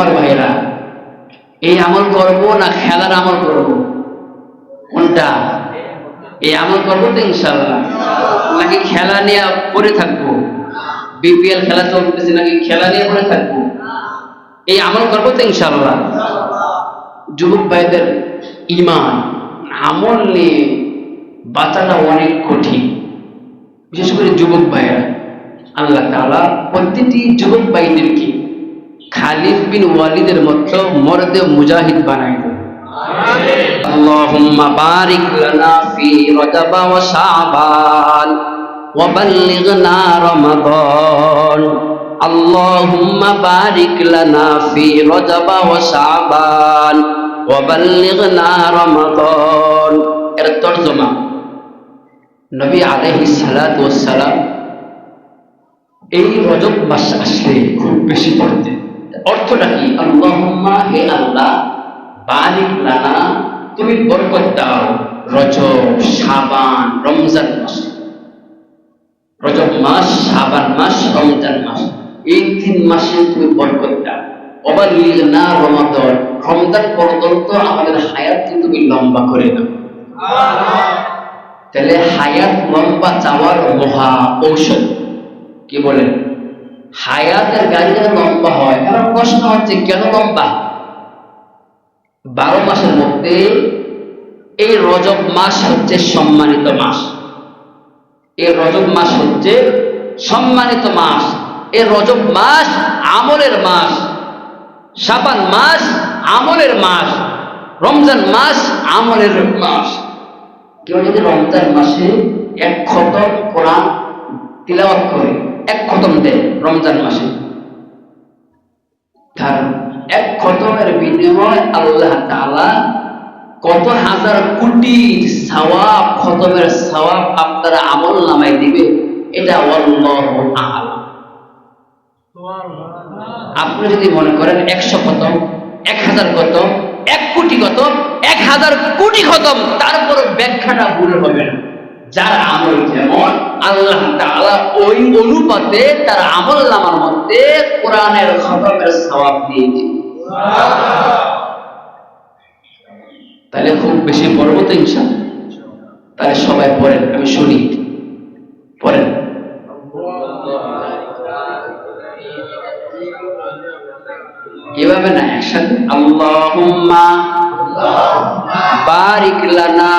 আমার ভাইরা এই আমল করব না খেলার আমল করব? কোনটা? এই আমল করব তো ইনশাল্লাহ নাকি খেলা নিয়ে পড়ে থাকব? বিপিএল খেলা চলতেছে নাকি খেলা নিয়ে পড়ে থাকব? এই আমল করব তো ইনশাল্লাহ যুবক ভাইদের ইমান আমল নিয়ে বাঁচাটা অনেক কঠিন। বিশেষ করে যুবক ভাইয়েরা, আল্লাহ তাআলা প্রতিটি যুবক ভাইদেরকে খালিদ বিন ওয়ালিদের মতো মরদে মুজাহিদ বানাই আল্লাহুম্মা বারিক লানা ফি রজব ওয়া শাবান ওয়া বাল্লিগনা রমাদান। আল্লাহুম্মা বারিক লানা ফি রজব ওয়া শাবান ওয়া বাল্লিগনা রমাদান। এর নবী এই রজব মাস আসলে খুব বেশি পড়তেন। অর্থটা কি? হে আল্লাহ, বারিক লানা তুমি বরকত দাও। রজব, শাবান, রমজান মাস। রজব মাস, শাবান মাস, রমজান মাস। এই তিন মাসে তুমি বরকত দাও। না রমজান আমাদের তুমি লম্বা করে দাও। তাহলে হায়াত লম্বা চাওয়ার মহা ঔষধ। কি বলেন? হায়াতের গাড়ি যেন লম্বা হয়। কারণ প্রশ্ন হচ্ছে, কেন লম্বা? বারো মাসের মধ্যে এই রজব মাস হচ্ছে সম্মানিত মাস। এই রজব মাস হচ্ছে সম্মানিত মাস। এই রজব মাস আমলের মাস। শাবান মাস আমলের মাস। রমজান মাস আমলের মাস। কেউ যদি রমজান মাসে এক খতম কোরআন তিলাওয়াত করে এক খতম দেয় রমজান মাসে। তার এক খতমের বিনিময় আল্লাহ তাআলা কত হাজার কোটি সওয়াব, খতমের সওয়াব আপনার আমল নামায় দিবে, এটা আল্লাহু আ'লাম। আপনি যদি মনে করেন একশো খতম, এক হাজার খতম, এক কোটি খতম, এক হাজার কোটি খতম, তারপর ব্যাখ্যাটা ভুল হবে না। যার আমল যেমন আল্লাহ তাআলা ওই অনুপাতে তার আমল নামার মধ্যে কোরআনের খতমের সওয়াব দিয়ে দিবে তাহলে খুব বেশি পড়ব তো ইনশাআল্লাহ। তাহলে সবাই পড়েন, আমি শুনি। পড়েন। এভাবে না একসাথে? আল্লাহুম্মা বারিক লানা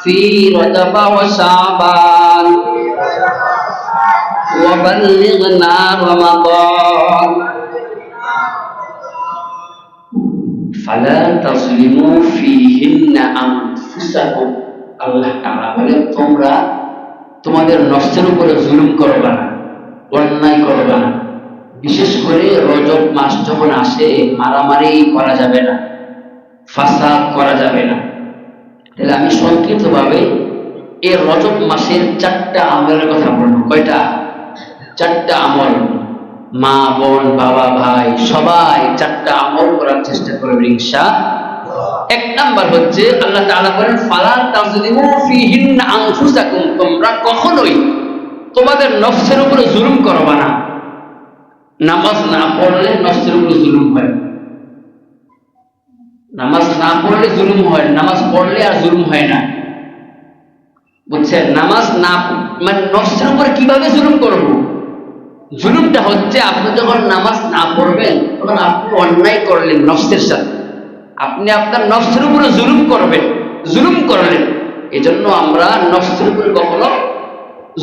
ওয়া শাবান ওয়া বাল্লিগনা রমাদান ফালা তাজলিমু ফীহিন্না আনফুসাকুম আল্লাহ তাআলা বলে, তোমরা তোমাদের নষ্টের উপরে জুলুম করবে না, অন্যায় করবে না। বিশেষ করে রজব মাস যখন আসে, মারামারি করা যাবে না, ফাসাদ করা যাবে না। সংক্ষিপ্ত ভাবে এই রজব মাসের চারটা আমলের কথা বলব। কয়টা? চারটা আমল। মা, বোন, বাবা, ভাই, সবাই চারটা আমল করার চেষ্টা করবে ইনশা এক নাম্বার হচ্ছে, আল্লাহ তাআলা বলেন, ফালা তাজলিমু ফীহিন্না আনফুসাকুম তোমরা কখনোই তোমাদের নফসের উপরে জুলুম করবা না। নামাজ না পড়লে নফসের উপরে জুলুম হয় নামাজ না পড়লে জুলুম হয় নামাজ পড়লে আর জুলুম হয় না। বুঝছেন? নামাজ না মানে নফসের উপরে কীভাবে জুলুম করব? জুলুমটা হচ্ছে আপনি যখন নামাজ না পড়বেন, তখন আপনি অন্যায় করলেন নফসের সাথে। আপনি আপনার নফসের উপরে জুলুম করবেন, জুলুম করলেন। এজন্য আমরা নফসের উপরে কখনো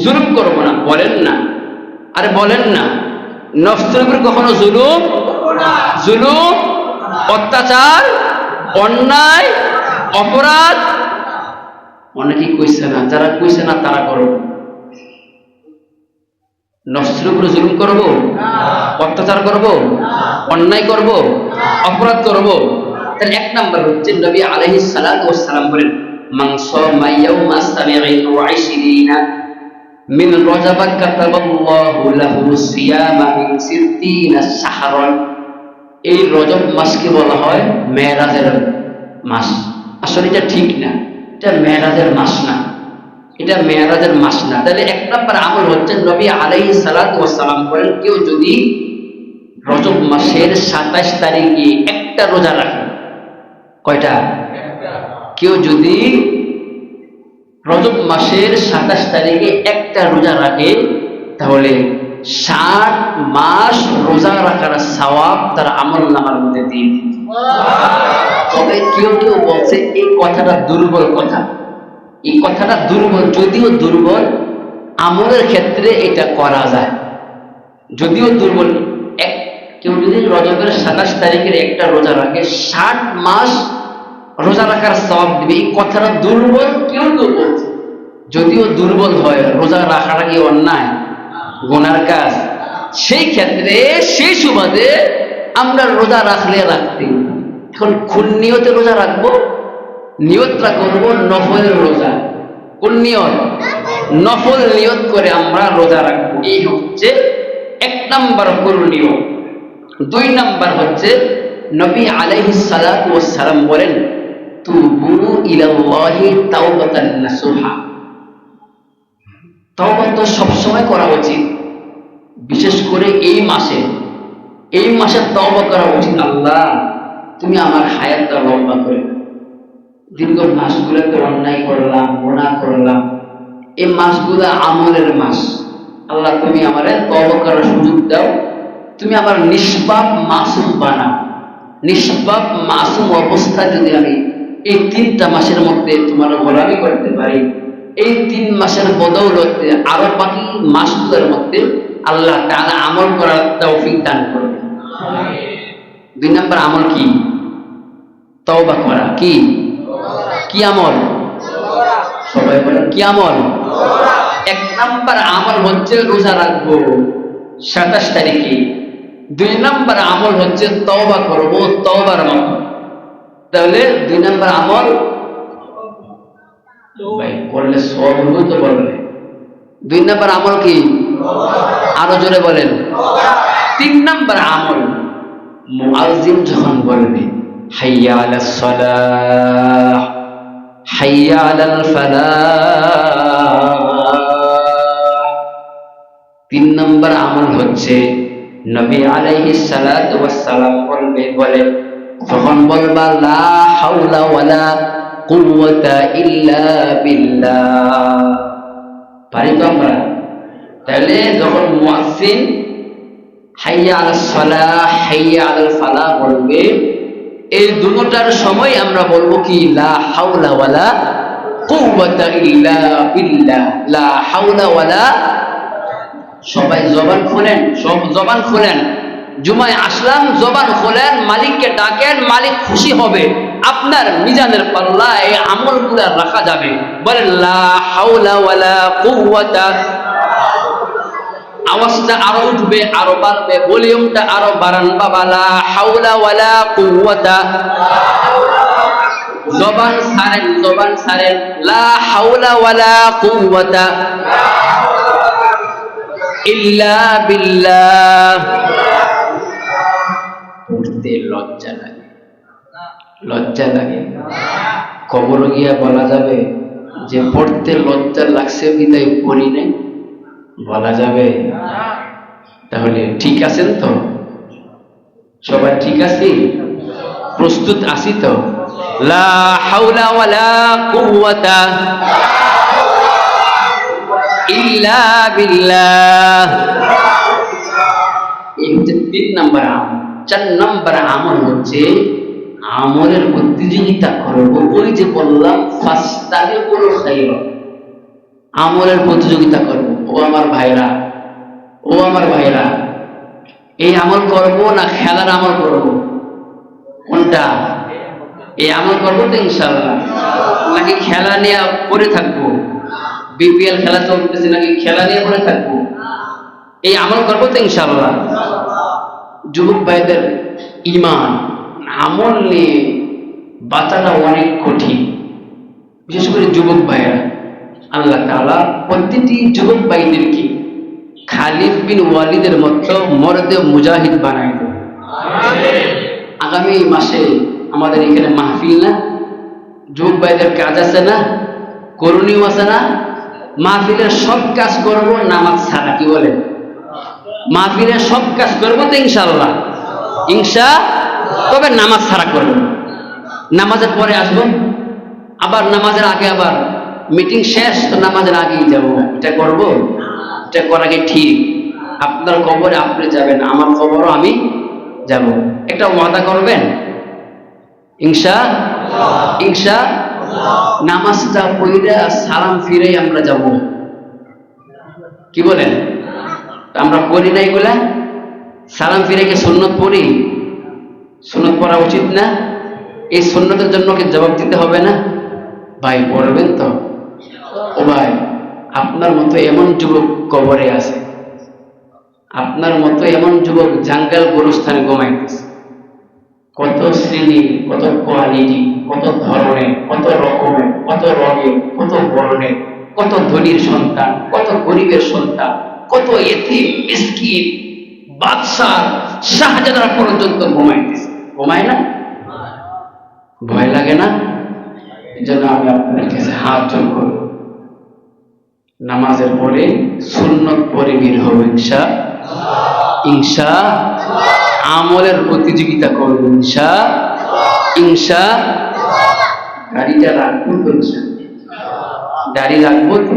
জুলুম করব না। বলেন না। আরে বলেন না। নফসের উপরে কখনো জুলুম জুলুম, অত্যাচার অন্যায় অপরাধ। অনেকেই কইছে না যারা কইছে না তারা করো। নফসের উপরে জুলুম করব? অত্যাচার করব? অন্যায় করব? অপরাধ করব? তাহলে এক নাম্বার হচ্ছে নবী আলাইহিস সালাতু ওয়াস সালাম বলেন মান সামা ইয়াউমা সাবিঈন ওয়া ইশরিনা মিন রজব কাতাবাল্লাহু লাহু সিয়ামা মিন সিত্তিনা শাহরান। এই রজব মাসকে বলা হয় মেরাজের মাস। আসলে এটা ঠিক না। এটা মেরাজের মাস না। এটা মেয়ারাজের মাস না। তাহলে এক নম্বর আমল হচ্ছে নবী আলাইহি সালাতু সালাম করেন কেউ যদি রজব মাসের সাতাশ তারিখে একটা রোজা রাখে, কয়টা? কেউ যদি রজব মাসের সাতাশ তারিখে একটা রোজা রাখে, তাহলে ষাট মাস রোজা রাখার সওয়াব তার আমল নামার মধ্যে দিয়ে তবে কেউ কেউ বলছে, এই কথাটা দুর্বল কথা। এই কথাটা দুর্বল, যদিও দুর্বল, আমলের ক্ষেত্রে এটা করা যায়। যদিও দুর্বল, এক, কেউ যদি রজবের সাতাশ তারিখের একটা রোজা রাখে, ষাট মাস রোজা রাখার সব দিবে। এই কথাটা দুর্বল, কেউ কেউ বলছে। যদিও দুর্বল হয়, রোজা রাখাটা কি অন্যায়? গোনার কাজ। সেই ক্ষেত্রে সেই সুবাদে আমরা রোজা রাখলে রাখতে। এখন খুন নিয়তে রোজা রাখব? নিয়তটা করব নফলের রোজা। কোন নিয়ত? নফল নিয়ত করে আমরা রোজা রাখব। এই হচ্ছে এক নাম্বার করণীয় দুই নাম্বার হচ্ছে নবী আলাইহি সালাম বলেন, তুবু ইলাল্লাহি তাওবাতান নাসুহা। তওবা তো সবসময় করা উচিত। বিশেষ করে এই মাসে। এই মাসে তওবা করা উচিত। আল্লাহ, তুমি আমার হায়াতটা লম্বা করে। দীর্ঘ মাসগুলোতে অন্যায় করলাম, গুনাহ করলাম। এই মাসগুলো আমলের মাস। আল্লাহ, তুমি আমার তওবা করার সুযোগ দাও। তুমি আমার নিষ্পাপ মাসুম বানাও। নিষ্পাপ মাসুম অবস্থায় যদি আমি এই তিনটা মাসের মধ্যে তোমার গোলামি করতে পারি এই তিন মাসের বদৌলতে আরও বাকি মাসগুলোর মধ্যে আল্লাহ তাআলা আমল করার তৌফিক দান করবে দুই নম্বর আমল কি? তওবা করা। কি? কি আমল? সবাই বলেন, কি আমল? এক নাম্বার আমল হচ্ছে রোজা রাখব। সাতাশ তারিখে। দুই নাম্বার আমল হচ্ছে তওবা করব, তওবার মতো। তাহলে দুই নাম্বার আমল করলে সব তো বলবে দুই নাম্বার আমল কি? আরও জোরে বলেন। তিন নাম্বার আমল, মুআজ্জিন যখন বলবে, হাইয়া আলাস সালাহ, হাইয়া আলাল ফালাহ। তিন নম্বর আমল হচ্ছে, নবী আলাইহি ওয়াসসালাম বলবে, বলে, যখন বলবা, লা হাওলা ওয়ালা ইল্লা তো আমরা? তাহলে যখন মুয়াজ্জিন হাইয়া হাইয়া বলবে, এই দুটোটার সময় আমরা বলব কি, লা ইল্লা লা সবাই জবান খোলেন, সব জবান খোলেন। জুমায় আসলাম, জবান খোলেন, মালিককে ডাকেন, মালিক খুশি হবে। আপনার মিজানের পাল্লা এই আমলগুলা রাখা যাবে। বলেন, লা হাওলা ওয়ালা কুওয়াতা। আওয়াজটা আরও উঠবে, আরও বাড়বে, ভলিউমটা আরও বাড়ান। বাবা, লা জবান ছাড়েন জবান ছাড়েন লা ইল্লা বিল্লাহ। পড়তে লজ্জা লজ্জা লাগে। কবর গিয়া বলা যাবে যে, পড়তে লজ্জা লাগছে বিদায় পড়ি নাই। বলা যাবে। তাহলে ঠিক আছেন তো? সবাই ঠিক আছি? প্রস্তুত আছি তো? লা ইল্লা এই তিন নম্বর চার নম্বর আমল হচ্ছে আমলের প্রতিযোগিতা করব ওই যে বললাম ফাস্তাগে বলো খাইল আমলের প্রতিযোগিতা করব ও আমার ভাইরা, ও আমার ভাইরা, এই আমল করব না খেলার আমল করব? কোনটা? এই আমল করব তো ইনশাল্লাহ নাকি খেলা নিয়ে পড়ে থাকব? বিপিএল খেলা চলতেছে, নাকি খেলা নিয়ে পড়ে থাকব? এই আমল করব তো ইনশাল্লাহ যুবক ভাইদের ইমান আমল নিয়ে বাঁচাটা অনেক কঠিন। বিশেষ করে যুবক ভাইয়েরা, আল্লাহ তাআলা প্রতিটি যুবক ভাইদেরকে খালিদ বিন ওয়ালিদের মতো মরদে মুজাহিদ বানাই আগামী মাসে আমাদের এখানে মাহফিল না? যুবক ভাইদের কাজ আছে না? করণীয় আছে না? মাহফিলের সব কাজ করব, নামাজ ছাড়া, কি বলে মাহফিলে সব কাজ করব তো ইনশাল্লাহ ইনশা তবে নামাজ ছাড়া করব নামাজের পরে আসব, আবার নামাজের আগে আবার মিটিং শেষ, তো নামাজের আগেই যাব। এটা করব? এটা করা কি ঠিক। আপনার কবরে আপনি যাবেন, আমার কবরও আমি যাব। একটা ওয়াদা করবেন? ইনশা ইনশা নামাজটা পড়িরা সালাম ফিরেই আমরা যাব। কি বলেন? আমরা পড়ি না এগুলা? সালাম ফিরে কি সুন্নত পড়ি? সুন্নত পড়া উচিত না। এই সুন্নতের জন্য কি জবাব দিতে হবে না? ভাই, পড়বেন তো। ও ভাই, আপনার মতো এমন যুবক কবরে আছে। আপনার মতো এমন যুবক জাঙ্গাল গোরস্থানে ঘুমাইতেছে। কত শ্রেণি, কত কোয়ালিটি, কত ধরনের, কত রকমের, কত রঙের, কত বর্ণের, কত ধনীর সন্তান, কত গরিবের সন্তান, কত এথি মিসকিন, বাদশাহ, শাহজাদারা পর্যন্ত ঘুমাইতেছে। ঘুমায় না? ভয় লাগে না? জন্য আমি আপনার কাছে হাত জোর করব নামাজের পরে সুন্নত পরে হব ইনশা ইনশা, আমলের প্রতিযোগিতা করব ইনশা ইনশা গাড়িটা রাখব তো দাড়ি রাখব তো।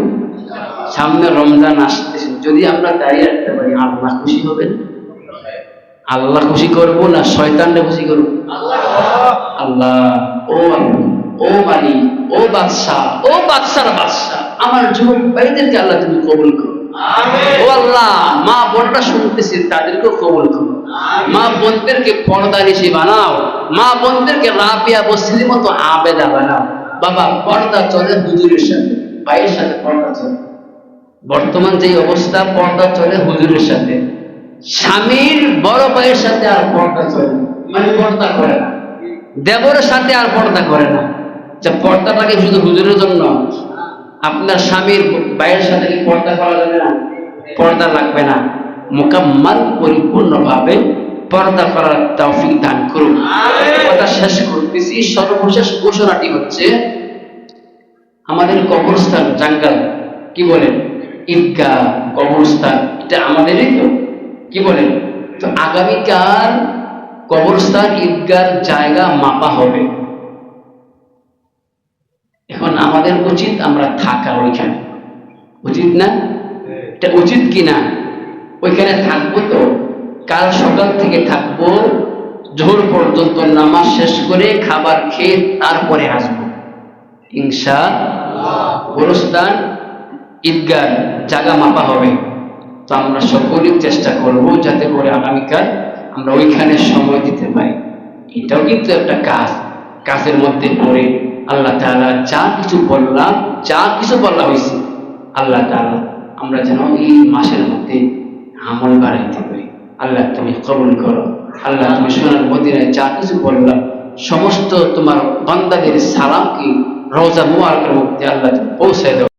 সামনে রমজান আসতেছে। যদি আমরা দাঁড়িয়ে রাখতে পারি, আল্লাহ খুশি হবেন। আল্লাহ খুশি করব না শয়তানটা খুশি করব? আল্লাহ ও আল্লাহ, ও মালি ও বাদশাহ ও বাদশার বাদশাহ আমার যুবক ভাইদেরকে আল্লাহ তুমি কবুল করো। ও আল্লাহ মা বোনটা শুনতেছে তাদেরকেও কবুল করো। মা বোনদেরকে পর্দা নিশে বানাও। মা বোনদেরকে রাবিয়া বসলির মতো আবেদা বানাও। বাবা পর্দা চলে হুজুরের সাথে ভাইয়ের সাথে পর্দা চলে। বর্তমান যে অবস্থা পর্দা চলে হুজুরের সাথে। স্বামীর বড় ভাইয়ের সাথে আর পর্দা চলে। মানে পর্দা করে না। দেবরের সাথে আর পর্দা করে না। যে পর্দাটাকে শুধু হুজুরের জন্য। আপনার স্বামীর ভাইয়ের সাথে কি পর্দা করা যাবে না? পর্দা লাগবে না। মোকাম্মাল পরিপূর্ণভাবে পর্দা করার তৌফিক দান করুন। কথা শেষ করতেছি। সর্বশেষ ঘোষণাটি হচ্ছে আমাদের কবরস্থান জাঙ্গাল। কি বলেন ঈদগাহ কবরস্থান। এটা আমাদেরই তো। কি বলেন? তো আগামীকাল কবরস্থান, ঈদগার জায়গা মাপা হবে। এখন আমাদের উচিত আমরা থাকা ওইখানে। উচিত না? এটা উচিত কি না? ওইখানে থাকব তো। কাল সকাল থেকে থাকব। জোহর পর্যন্ত নামাজ শেষ করে খাবার খেয়ে তারপরে আসব। ইনশা গোরস্থান ঈদগার জায়গা মাপা হবে। তো আমরা সকলেই চেষ্টা করব যাতে করে আগামীকাল আমরা ওইখানে সময় দিতে পারি। এটাও কিন্তু একটা কাজ। কাজের মধ্যে পড়ে আল্লাহ তাআলা যা কিছু বললাম যা কিছু বলা হয়েছে আল্লাহ তাআলা আমরা যেন এই মাসের মধ্যে আমল বাড়াইতে পারি। আল্লাহ তুমি কবুল করো। আল্লাহ তুমি সোনার মদিনায় যা কিছু বললাম সমস্ত তোমার বান্দাদের সালামকে রোজা মুবারকের মধ্যে আল্লাহ পৌঁছে দাও।